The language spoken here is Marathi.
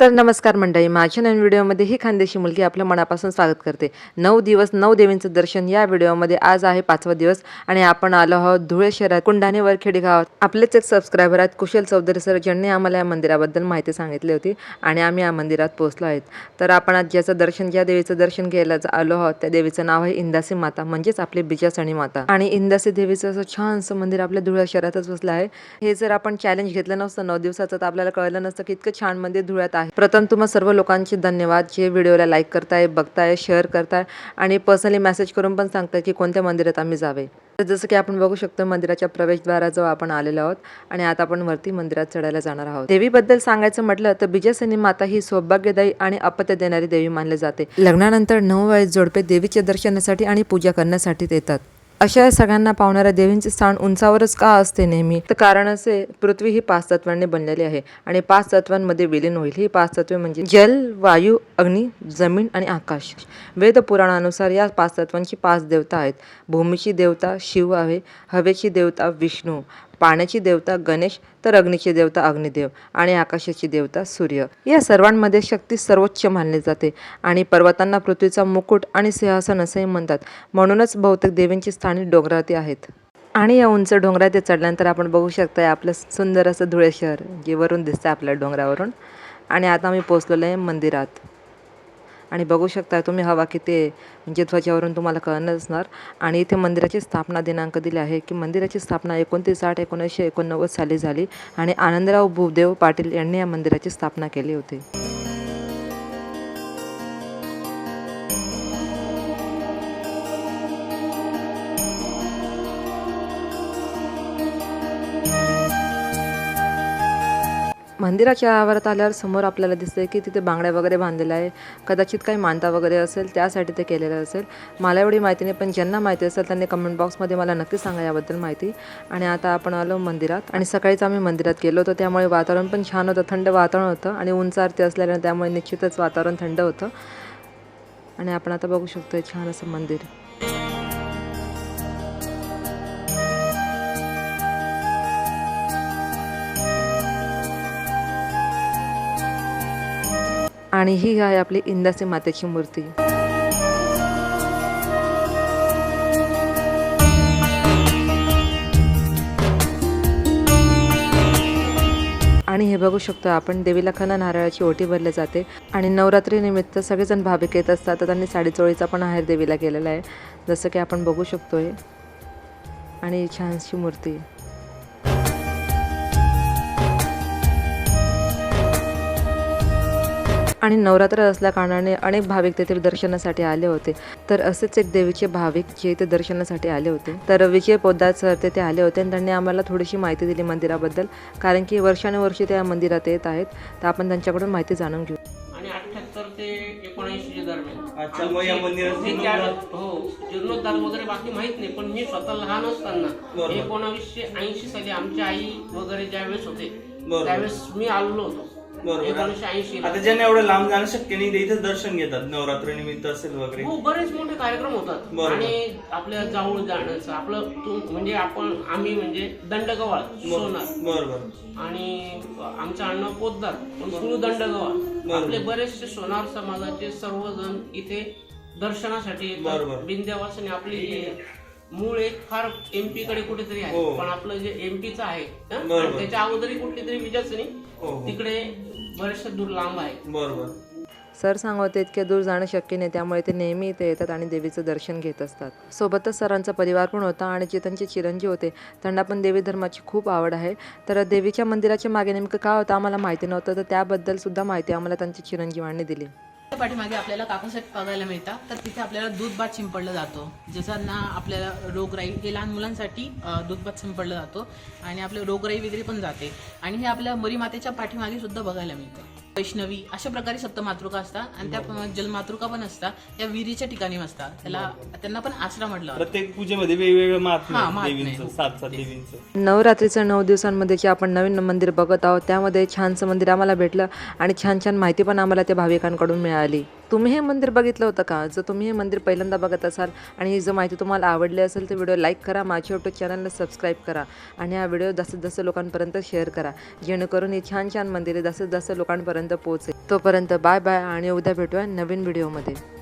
तर नमस्कार मंडळी माझ्या नवीन व्हिडिओमध्ये ही खानदेशी मुलगी आपल्या मनापासून स्वागत करते. नऊ दिवस नऊ देवींचं दर्शन या व्हिडिओमध्ये आज आहे पाचवा दिवस आणि आपण आलो आहोत धुळे शहरात कुंडाणे वरखेडी गावात. आपलेच एक सबस्क्रायबर आहेत कुशल चौधरी सर ज्यांनी आम्हाला या मंदिराबद्दल माहिती सांगितली होती आणि आम्ही या मंदिरात पोहोचलो आहेत. तर आपण आज ज्याचं दर्शन ज्या देवीचं दर्शन घ्यायला आलो आहोत त्या देवीचं नाव आहे इंदासी माता म्हणजेच आपली बिजासणी माता. आणि इंदासी देवीचं असं छानसं मंदिर आपल्या धुळे शहरातच बसलं आहे. हे जर आपण चॅलेंज घेतलं नसतं नऊ दिवसाचं तर आपल्याला कळलं नसतं की इतकं छान मंदिर धुळ्यात आहे. प्रथम तुम्हा सर्व लोकांचे धन्यवाद जे व्हिडिओला लाईक करताय बघताय शेअर करताय आणि पर्सनली मेसेज करून पण सांगताय की कोणत्या मंदिरात आम्ही जावे. तर जसं की आपण बघू शकतो मंदिराच्या प्रवेशद्वाराजवळ आपण आलेलो आहोत आणि आता आपण वरती मंदिरात चढायला जाणार आहोत. देवीबद्दल सांगायचं म्हटलं तर बिजयसनी माता ही सौभाग्यदायी आणि अपत्य देणारी देवी मानली जाते. लग्नानंतर नऊ वयस जोडपे देवीच्या दर्शनासाठी आणि पूजा करण्यासाठी येतात अशा सगळ्यांना पावणाऱ्या देवींचे स्थान उंचावरच का असते नेहमी? तर कारण असे पृथ्वी ही पाच तत्वांनी बनलेली आहे आणि पाच तत्वांमध्ये विलीन होईल. ही पाच तत्वे म्हणजे जल वायू अग्नी जमीन आणि आकाश. वेद पुराणानुसार या पाच तत्वांची पाच देवता आहेत. भूमीची देवता शिव आहे हवेची देवता विष्णू पाण्याची देवता गणेश तर अग्नीची देवता अग्निदेव आणि आकाशाची देवता सूर्य. या सर्वांमध्ये शक्ती सर्वोच्च मानली जाते आणि पर्वतांना पृथ्वीचा मुकुट आणि सिंहासन असंही म्हणतात. म्हणूनच बहुतेक देवींची स्थानिक डोंगराती आहेत. आणि या उंच डोंगरात चढल्यानंतर आपण बघू शकताय आपलं सुंदर असं धुळे शहर जे वरून दिसतं आपल्या डोंगरावरून. आणि आता आम्ही पोचलेलो आहे मंदिरात. आणि बघू शकता तुम्ही हवा किती आहे. म्हणजे ध्वजावरून तुम्हाला कळणं असणार आणि इथे मंदिराची स्थापना दिनांक दिले आहे की मंदिराची स्थापना एकोणतीस आठ एकोणीसशे एकोणनव्वद साली झाली आणि आनंदराव भूदेव पाटील यांनी या मंदिराची स्थापना केली होती. मंदिराच्या आवारात आल्यावर समोर आपल्याला दिसतंय की तिथे बांगड्या वगैरे बांधलेल्या आहे कदाचित काही मानता वगैरे असेल त्यासाठी ते केलेलं असेल. मला एवढी माहिती नाही पण ज्यांना माहिती असेल त्यांनी कमेंट बॉक्समध्ये मला नक्की सांगा याबद्दल माहिती. आणि आता आपण आलो मंदिरात. आणि सकाळीच आम्ही मंदिरात गेलो होतो त्यामुळे वातावरण पण छान होतं थंड वातावरण होतं. आणि उंच आरती असल्याने त्यामुळे निश्चितच वातावरण थंड होतं. आणि आपण आता बघू शकतो छान असं मंदिर. आणि ही आहे आपली इंदासी मातेची मूर्ती. आणि हे बघू शकतो आपण देवीला खना नारळाची ओटी भरली जाते. आणि नवरात्रीनिमित्त सगळेजण भाविक येत असतात तर त्यांनी साडीचोळीचा पण आहेर देवीला केलेला आहे. जसं की आपण बघू शकतोय. आणि छानशी मूर्ती. आणि नवरात्र असल्या कारणाने अनेक भाविक तेथील दर्शनासाठी आले होते. तर असेच एक देवीचे भाविक जे इथे दर्शनासाठी आले होते. तर विजय पोद्दार सर तेथे आले होते आणि त्यांनी आम्हाला थोडीशी माहिती दिली मंदिराबद्दल. कारण की वर्षानुवर्षे त्या मंदिरात येत आहेत. तर आपण त्यांच्याकडून माहिती जाणून घेऊ. ते दरम्यान हो जीर्णोद्धार वगैरे बाकी माहीत नाही पण मी स्वतः लहान असताना. एकोणावीसशे ऐंशी साली आमची आई वगैरे ज्यावेळेस होते. त्यावेळेस मी आलो होतो. एकोणीसशे ऐंशी आता ज्यांना एवढं लांब जाणं शक्य नाही ते इथेच दर्शन घेतात. नवरात्र निमित्त असेल वगैरे. हो बरेच मोठे कार्यक्रम होतात. बरोबर. आणि आपल्या जाऊळ जाण्याचं आपलं तू- म्हणजे आपण आम्ही म्हणजे दंडगवाळ सोनार. बरोबर. आणि आमचं आडनाव पोद्दार पण सुरू दंडगवा आपले बरेचसे सोनार समाजाचे सर्वजण इथे दर्शनासाठी बरोबर. येतात आपली मूळ एक फार एमपी कडे कुठेतरी आहे. हो. पण आपलं जे एमपीचं आहे हं? बरोबर. आणि त्याच्या अगोदरी कुठली तरी विजासनी हो हो. तिकडे बरेचसे दूर लांब आहे. बरोबर. सर सांगते इतक्या दूर जाणं शक्य नाही त्यामुळे ते नेहमी इथे येतात आणि देवीचं दर्शन घेत असतात. सोबतच सरांचा परिवार पण होता आणि जे त्यांचे चिरंजीव होते. त्यांना पण देवी धर्माची खूप आवड आहे. तर देवीच्या मंदिराच्या मागे नेमकं काय होतं आम्हाला माहिती नव्हतं तर त्याबद्दल सुद्धा माहिती आम्हाला त्यांच्या चिरंजीवांनी दिली. पाठीमागे आपल्याला काकूसाठी बघायला मिळतात. तर तिथे आपल्याला दूध भात शिंपडला जातो. ज्यांना आपल्याला रोगराई हे लहान मुलांसाठी दूध भात शिंपडला जातो. आणि आपलं रोगराई वगैरे पण जाते. आणि हे आपल्या मरी मातेच्या पाठीमागे सुद्धा बघायला मिळतं. वैष्णवी अशा प्रकारे सप्तमातृका असतात आणि त्या जलमातृका पण असतात. त्या विहिरीच्या ठिकाणी असतात. त्याला त्यांना पण आश्रम म्हटलं. जातं. प्रत्येक पूजेमध्ये वेगवेगळं हा. देवींचं सात सात देवींचं. नवरात्रीचं नऊ दिवसांमध्ये जे आपण नवीन मंदिर बघत आहोत. त्यामध्ये छानसं मंदिर आम्हाला भेटलं आणि छान छान माहिती पण आम्हाला त्या भाविकांकडून मिळाली. तुम्ही हे मंदिर बघितलं होतं का? जर तुम्ही हे मंदिर पहिल्यांदा बघत असाल आणि ही जर माहिती तुम्हाला आवडली असेल तर व्हिडिओ लाईक करा माझ्या यूट्यूब चॅनलला सबस्क्राईब करा आणि हा व्हिडिओ जास्तीत जास्त लोकांपर्यंत शेअर करा जेणेकरून हे छान छान मंदिरे जास्तीत जास्त लोकांपर्यंत पोहोचेल. तोपर्यंत बाय बाय आणि उद्या भेटूया नवीन व्हिडिओमध्ये.